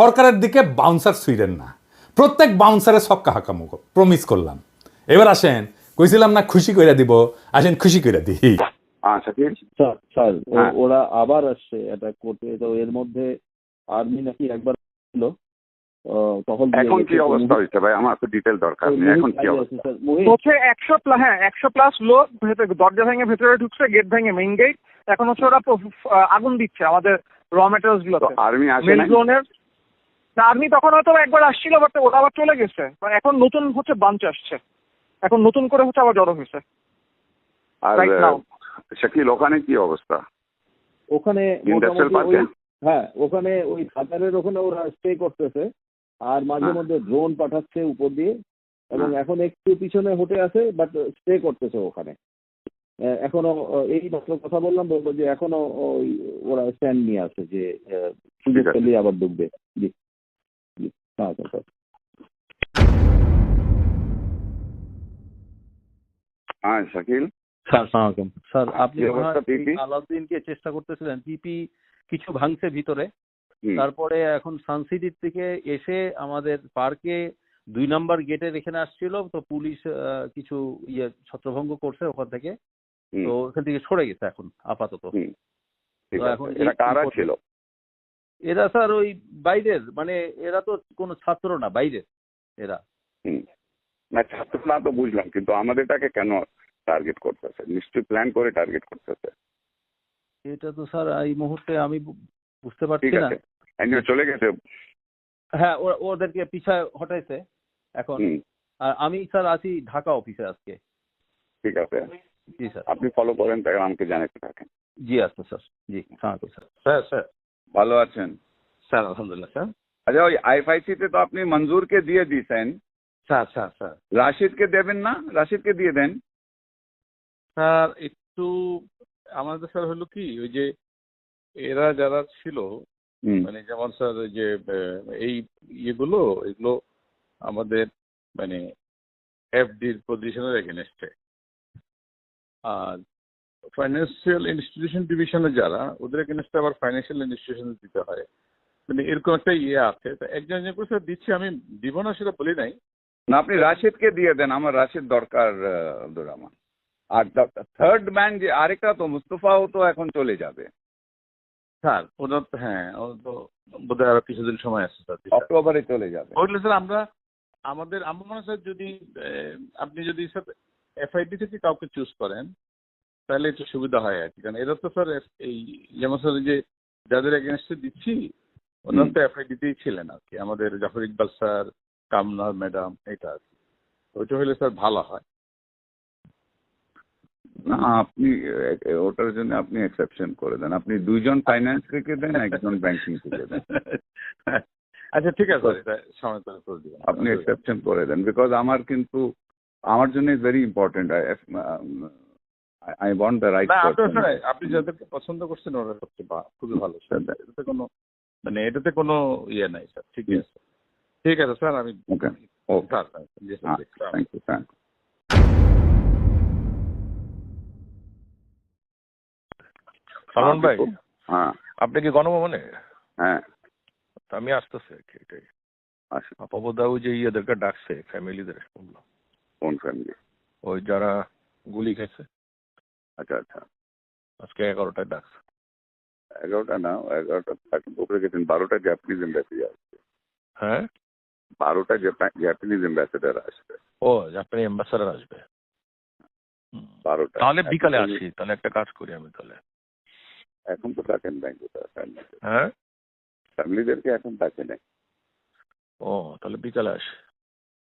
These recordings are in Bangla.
সরকারের দিকে বাউন্সার সুইরেন না। প্রত্যেক বাউন্সারে সক্কা হাকামো প্রমিস করলাম। এবার আসেন কইছিলাম না খুশি কইরা দিব আসেন খুশি কইরা দিই। স্যার স্যার ও- হ্যাঁ। ওরা আবার আসছে অ্যাটাক করতে তো এর মধ্যে আর্মি নাকি একবার ছিল। আহ, এখন কি অবস্থা হয়েছে ভাই? আমার তো ডিটেল দরকার নেই। এখন কি অবস্থা? হচ্ছে একশো হ্যাঁ একশো প্লাস লোক ভেতরে দরজা ভেঙে ভেতরে ঢুকছে গেট ভেঙে মেইন গেট এখন হচ্ছে ওরা আগুন দিচ্ছে আমাদের র মেটেরিয়ালস তো আর্মি আসে মেল জোনের আর্মি তখন হয়তো একবার আসছিল বাট ওরা আবার চলে গেছে। মানে এখন নতুন হচ্ছে বাঞ্চ আসছে। এখন নতুন করে হচ্ছে আবার জড়ো হয়েছে। আর শাকিল ওখানে কি অবস্থা? ওখানে ইন্ডাস্ট্রিয়াল পার্কে হ্যাঁ ওখানে ওই খাতারের ওখানে ওরা স্টে করতেছে। আর মাঝে হ্যাঁ। মধ্যে ড্রোন পাঠাচ্ছে উপর দিয়ে। এবং এখন একটু পিছনে হটে আছে বাট স্টে করতেছে ওখানে। এখনও এই মাত্র কথা বললাম বলব যে এখনও ওই ওরা স্ট্যান্ড নিয়ে আছে যে সুযোগ। পেলেই আবার ঢুকবে জি। শাকিল স্যার সালামালাইকুম স্যার আপনি কি চেষ্টা করতেছিলেন পিপি কিছু ভাঙছে ভিতরে। তারপরে এখন সানসিটির থেকে এসে আমাদের পার্কে দুই নাম্বার গেটের এখানে আসছিল তো পুলিশ আহ, কিছু ইয়ে ছত্রভঙ্গ করছে ওখান থেকে। তো ওখান থেকে সরে গেছে এখন আপাতত। কারা ছিল? এরা স্যার ওই বাইরের মানে এরা তো কোনো ছাত্র না বাইরের এরা। না ছাত্র না তো বুঝলাম কিন্তু আমাদেরটাকে কেন টার্গেট করতেছে? নিশ্চয়ই প্ল্যান করে টার্গেট করতেছে। এটা তো স্যার এই মুহূর্তে আমি বুঝতে পারছি ঠিক না। চলে গেছে। হ্যাঁ ওদেরকে পিছায় হটাইছে এখন। আর আমি স্যার আছি ঢাকা অফিসে আজকে। ঠিক আছে। জি স্যার আপনি ফলো করেন তাই আমাকে জানাতে থাকেন। জি আচ্ছা স্যার জি স্যার স্যার। ভালো আছেন? স্যার আলহামদুলিল্লাহ স্যার। আচ্ছা ওই আইএফআইসি তে তো আপনি মঞ্জুরকে দিয়ে দিয়েছেন। Sir sir sir. রাশিদকে দেবেন না? রাশিদকে দিয়ে দেন। স্যার একটু আমাদের স্যার হলো কি ওই যে এরা যারা ছিল মানে যেমন স্যার ওই যে এই ইয়েগুলো এগুলো আমাদের মানে এফডির পজিশনের এগেনস্টে আর ফাইন্যান্সিয়াল ইনস্টিটিউশন ডিভিশনে যারা ওদের এগেনস্টে আবার ফাইন্যান্সিয়াল ইনস্টিটিউশন দিতে হয়। মানে এরকম একটা ইয়ে আছে। তো একজন একজন করে স্যার দিচ্ছি আমি দিব না সেটা বলি নাই। না আপনি রাশিদকে দিয়ে দেন আমার রাশিদ দরকার আব্দুর রহমান। আর থার্ড ম্যান যে আরেকটা তো মুস্তফাও তো এখন চলে যাবে। স্যার ওনার তো হ্যাঁ ও তো বোধহয় আরও কিছুদিন সময় আছে স্যার অক্টোবরে চলে যাবে। ওইগুলো স্যার আমরা আমাদের আমার মনে হয় স্যার যদি আপনি যদি স্যার এফআইডি থেকে কাউকে চুজ করেন তাহলে একটু সুবিধা হয় আর কি। কারণ এরা তো স্যার এই যেমন স্যার যে যাদের এগেনস্টে দিচ্ছি ওনারা তো এফআইডিতেই ছিলেন আর কি। আমাদের জাফর ইকবাল স্যার কামনার ম্যাডাম এটা আর কি। ওইটা হলে স্যার ভালো হয়। না আপনি ওটার জন্য আপনি এক্সেপশন করে দেন। আপনি দুইজন ফাইন্যান্স থেকে দেন একজন ব্যাংকিং থেকে দেন। আচ্ছা ঠিক আছে। সময় করে করে দিবেন। আপনি এক্সেপশন করে দেন। বিকজ আমার কিন্তু আমার জন্য is very important I want the right না আপনি স্যার আপনি যাদেরকে পছন্দ করছেন ওরা সবচেয়ে খুবই ভালো স্যার। এটাতে কোনো মানে এটাতে কোনো ইয়ে নাই স্যার। ঠিক আছে। ঠিক আছে স্যার আমি okay okay sir G sir thank you thank Salman ভাই হ্যাঁ আপনি কি গণভবনে? হ্যাঁ। আমি আসতেছি আর কি? এটাই আসুন আপাবদাও যে ইয়েদেরকে ডাকছে ফ্যামিলিদের কোন ফ্যামিলি ওই যারা গুলি খেয়েছে আচ্ছা আচ্ছা। আজকে এগারোটায় ডাকছে এগারোটা না এগারোটা উপরে গেছেন বারোটা জাপানিজ অ্যাম্বাসিডার হ্যাঁ? বারোটা জাপানিজ অ্যাম্বাসেডার আসবে। ও জাপানি অ্যাম্বাসাডার আসবে। বারোটা তাহলে বিকালে আসি তাহলে একটা কাজ করি আমি তাহলে। এখন তো থাকেন ব্যাংকে হ্যাঁ? ফ্যামিলিদেরকে এখন থাকে না ও তাহলে বিকালে আসি।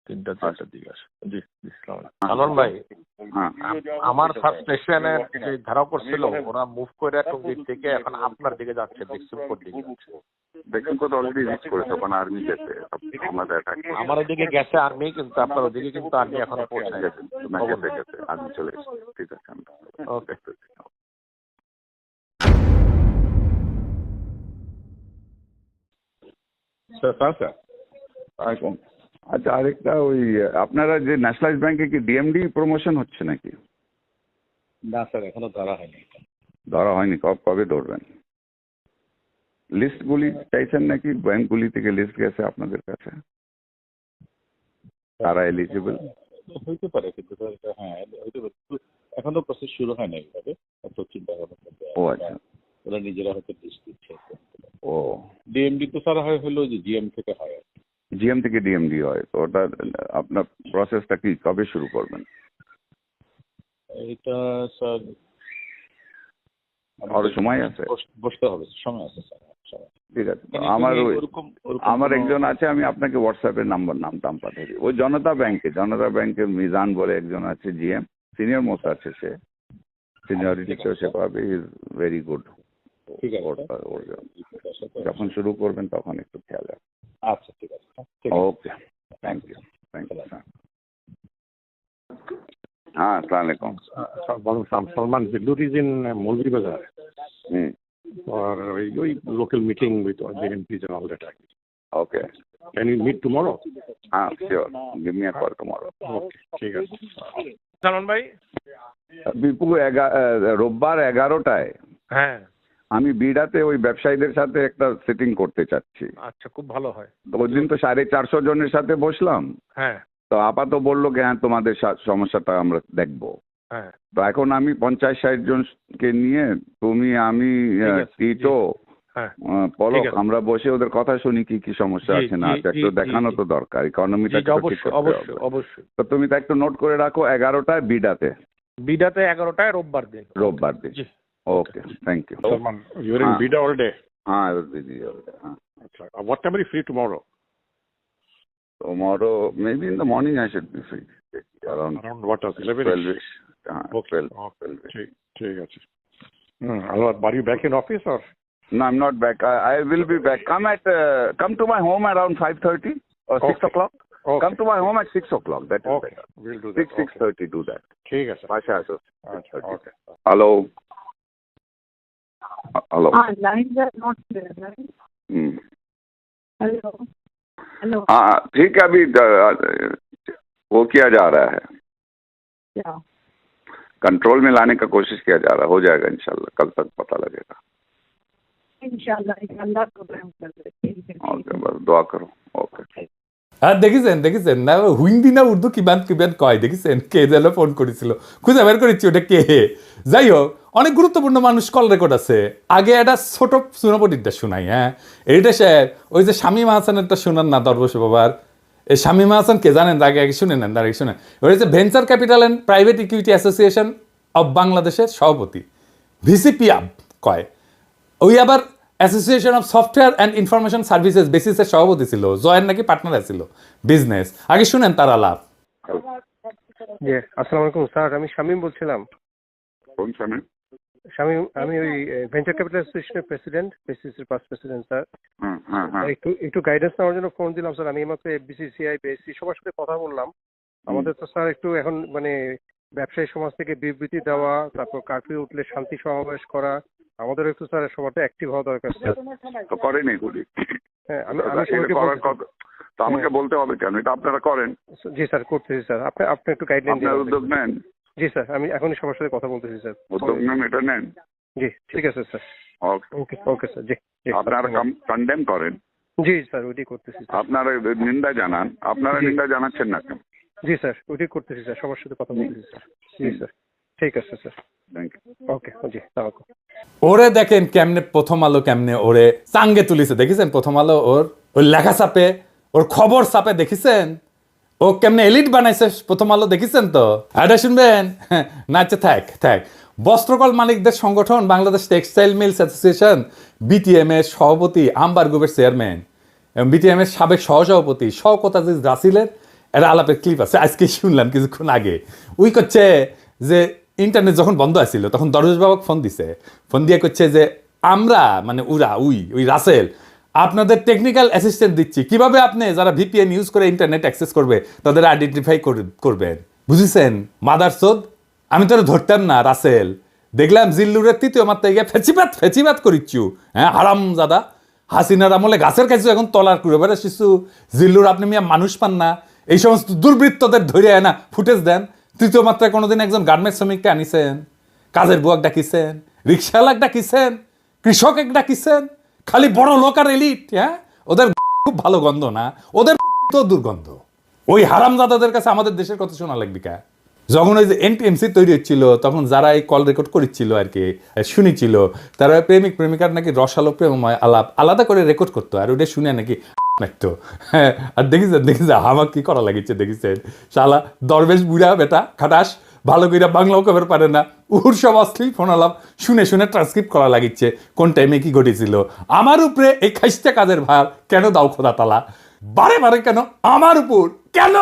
তিনটা চারটার দিকে আসি। জি জি সালাম ভাই হ্যাঁ আমার সাবস্টেশনের যে ধারা করছিল ওরা মুভ করে কোন দিক থেকে এখন আপনার দিকে যাচ্ছে বিক্সিমপুর দিকে তো অলরেডি রিচ করেছে ওখানে আর্মি গেছে আমাদের আমার ওদিকে গেছে আর্মি কিন্তু আপনার ওদিকে কিন্তু আর্মি এখনও পৌঁছায় গেছে গেছে গেছে আর্মি চলে এসেছে। ঠিক আছে ওকে আচ্ছা আচ্ছা আরেকটা ওই আপনারা যে ন্যাশনালাইজ ব্যাংকে কি ডিএমডি প্রমোশন হচ্ছে নাকি? না স্যার এখনও ধরা হয়নি। ধরা হয়নি? কব কবে ধরবেন? লিস্টগুলি চাইছেন নাকি? ব্যাংকগুলি থেকে লিস্ট গেছে আপনাদের কাছে? তারা এলিজিবল হইতে পারে কিন্তু হ্যাঁ হইতে পারে। এখনও প্রসেস শুরু হয় না এইভাবে এত চিন্তা ভাবনা। ও আচ্ছা। ওরা নিজেরা হয়তো লিস্ট দিচ্ছে। ও। ডিএমডি তো স্যার হয় হলো যে জিএম থেকে হয় আর কি। জিএম থেকে ডিএমডি হয়। তো ওটা আপনার প্রসেসটা কি? কবে শুরু করবেন? এটা স্যার আরও সময় আছে? বসতে হবে সময় আছে স্যার ঠিক আছে। আমার আমার একজন আছে আমি আপনাকে হোয়াটসঅ্যাপে নাম্বার নাম টাম পাঠিয়ে দিই। ওই জনতা ব্যাংকে জনতা ব্যাংকের মিজান বলে একজন আছে জিএম সিনিয়র মোস্ট আছে সে। সিনিয়রিটিতেও সে পাবে ইজ ভেরি গুড ঠিক আছে যখন শুরু করবেন তখন একটু খেয়াল রাখবেন। আচ্ছা ঠিক আছে okay thank you thank you হ্যাঁ আসসালামু আলাইকুম। বলুন সালমান জিল্লুর ইজ ইন বাজার। হুম। for ওই local meeting with all the MPs and okay that. Okay. Can you meet tomorrow? Ah, sure. ঠিক আছে। সালন ভাই? বিপু রোববার এগারোটায়। হ্যাঁ। আমি বিড়াতে ওই ব্যবসায়ীদের সাথে একটা সিটিং করতে চাচ্ছি। আচ্ছা খুব ভালো হয়। তো ওই দিন তো সাড়ে চারশো জনের সাথে বসলাম। হ্যাঁ। তো আপাতত বলল কি হ্যাঁ তোমাদের সমস্যাটা আমরা দেখব। হ্যাঁ। তো এখন আমি পঞ্চাশ ষাট জনকে নিয়ে তুমি আমি টিটো হ্যাঁ পলক আমরা বসে ওদের কথা শুনি কি কি সমস্যা আছে না আছে একটু দেখানো তো দরকার ইকোনমিটা অবশ্যই অবশ্যই অবশ্যই। তো তুমি তো একটু নোট করে রাখো এগারোটায় বিডাতে। বিডাতে এগারোটায় রোববার দিন। রোববার দিন। Okay, thank you. So, you're in ah. Bida all day? Ah, I was busy all day. Ah. Okay. Uh, what time are you free tomorrow? Tomorrow, maybe in the morning I should be free. Around, Around what hours? 11 12 uh, ah, okay. 12, okay. 12 okay. Hmm. Are you back in office or? No, I'm not back. I, I will be back. Come at uh, come to my home around 5:30 or 6 okay. o'clock. Okay. Come to my home at 6 o'clock. That is okay. better. We'll do that. 6, 6.30, okay. do that. Okay, sir. Pasha, sir. Okay. Hello. hello हाँ lines are not clear, right? Hmm. Hello? Hello? हाँ ठीक है अभी uh, वो किया जा रहा है क्या? कंट्रोल में लाने का कोशिश किया जा रहा है हो जाएगा इंशाल्लाह कल तक पता लगेगा इंशाल्लाह इंशाल्लाह प्रोग्राम कर देते हैं ठीक है, ठीक ओके बस दुआ करो ओके হ্যাঁ দেখেছেন দেখেছেন না হিন্দি না উর্দু কিবান কিবান কয় দেখেছেন কে যেন ফোন করেছিল খুঁজে বের করেছি ওটা কে যাই হোক অনেক গুরুত্বপূর্ণ মানুষ কল রেকর্ড আছে। আগে একটা ছোট সুনাপটিরটা শুনাই হ্যাঁ? এইটা সে ওই যে স্বামী মাহাসানেরটা শোনান না দরবশ বাবার। এই স্বামী মাহাসান কে জানেন? আগে আগে শুনে নেন আগে শুনে ওই যে venture capital and private equity association of বাংলাদেশের সভাপতি ভিসিপিআব কয় ওই আবার association of software and information services বেসিসের সভাপতি ছিল জয়ের নাকি পার্টনার ছিল বিজনেস আগে শুনেন তারা লাভ। আসসালামু আলাইকুম স্যার আমি শামীম বলছিলাম। কোন আমি আমি ওই ভেঞ্চার ক্যাপিটাল অ্যাসোসিয়েশনের প্রেসিডেন্ট বিসিসির পাস প্রেসিডেন্ট স্যার একটু একটু গাইডেন্স নেওয়ার জন্য ফোন দিলাম স্যার আমি এই এইমাত্র বিসিসিআই বিএসসি সবার সাথে কথা বললাম। আমাদের তো স্যার একটু এখন মানে ব্যবসায়ী সমাজ থেকে বিবৃতি দেওয়া তারপর কার্ফিউ উঠলে শান্তি সমাবেশ করা আমাদের একটু স্যার সবার অ্যাক্টিভ হওয়া দরকার স্যার করেন এগুলি। হ্যাঁ আমি তো আমাকে হ্যাঁ। বলতে হবে কেন? এটা আপনারা করেন। জি স্যার করতেছি স্যার আপনি আপনি একটু গাইডলাইন দিন উদ্যোগ নেন। জি স্যার আমি এখনই সবার সাথে কথা বলতেছি স্যার। উদ্যোগ নেন এটা নেন। জি ঠিক আছে স্যার। ওকে ওকে ওকে স্যার জি জি আপনারা কন্ডেম করেন। জি স্যার ওইটাই করতেছি স্যার। আপনারা নিন্দা জানান। আপনারা নিন্দা জানাচ্ছেন না কেন? জি স্যার ওইটাই করতেছি স্যার সবার সাথে কথা বলতেছি স্যার। জি স্যার ঠিক আছে স্যার। থ্যাংক ইউ ওকে জি ওরে দেখেন কেমনে প্রথম আলো কেমনে ওরে চাঙ্গে তুলিছে দেখেছেন? প্রথম আলো ওর ওর লেখা চাপে ওর খবর চাপে দেখেছেন? ও কেমনে এলিট বানাইছে? প্রথম আলো দেখেছেন তো? এটা শুনবেন। না আচ্ছা থাক থাক। বস্ত্রকল মালিকদের সংগঠন, Bangladesh textile mills association B T M এর সভাপতি আম্বার গ্রুপের চেয়ারম্যান এবং বিটিএম এর সাবেক সহসভাপতি শওকত রাসিলের একটা আলাপের ক্লিপ আছে। আজকে শুনলাম কিছুক্ষণ আগে। উই করছে যে ইন্টারনেট যখন বন্ধ আছিল, তখন দরজ বাবাক ফোন দিছে। ফোন দিয়ে করছে যে আমরা মানে উরা উই ওই রাসেল আপনাদের টেকনিক্যাল অ্যাসিস্ট্যান্ট দিচ্ছি। কীভাবে আপনি যারা ভিপিএন ইউজ করে ইন্টারনেট অ্যাক্সেস করবে, তাদের আইডেন্টিফাই করবেন। বুঝেছেন? মাদার সোদ আমি তোর ধরতাম না রাসেল দেখলাম জিল্লুরের তৃতীয় মাত্রায় গিয়ে ফেচিবাত ফেচিবাত করিচ্ছু। হ্যাঁ হারাম দাদা হাসিনার আমলে গাছের কাছে এখন তলার করে বেড়া শিশু। জিল্লুর আপনি মিয়া মানুষ পান না। এই সমস্ত দুর্বৃত্তদের ধরে আয় না। ফুটেজ দেন। তৃতীয় মাত্রায় কোনোদিন একজন গার্মেন্টস শ্রমিককে আনিছেন। কাজের বুয়াক ডাকিছেন। রিক্সাওয়ালাক ডাকিছেন। কৃষক এক ডাকিছেন। খালি বড় লোক আর এলিট হ্যাঁ? ওদের খুব ভালো গন্ধ না। ওদের তো দুর্গন্ধ। ওই হারামজাদাদের কাছে আমাদের দেশের কথা শোনা লাগবে কা? যখন ওই যে এনটিএমসি তৈরি হচ্ছিল, তখন যারা এই কল রেকর্ড করেছিল আর কি, শুনেছিল, তারা প্রেমিক, প্রেমিকার নাকি রসালো প্রেমময় আলাপ আলাদা করে রেকর্ড করতো, আর ওটা শুনে নাকি মারতো হ্যাঁ আর দেখিস দেখিস আমার কি করা লাগিছে দেখিছেন শালা দরবেশ বুড়া বেটা, খাটাস। ভালো করে বাংলাও কবের পারে না। উহুর সব অশ্লীল ফোন আলাপ শুনে শুনে ট্রান্সক্রিপ্ট করা লাগিচ্ছে। কোন টাইমে কি ঘটেছিল? আমার উপরে এই খাইস্তা কাজের ভার কেন দাও খোদা তালা? বারে বারে কেন? আমার উপর কেন?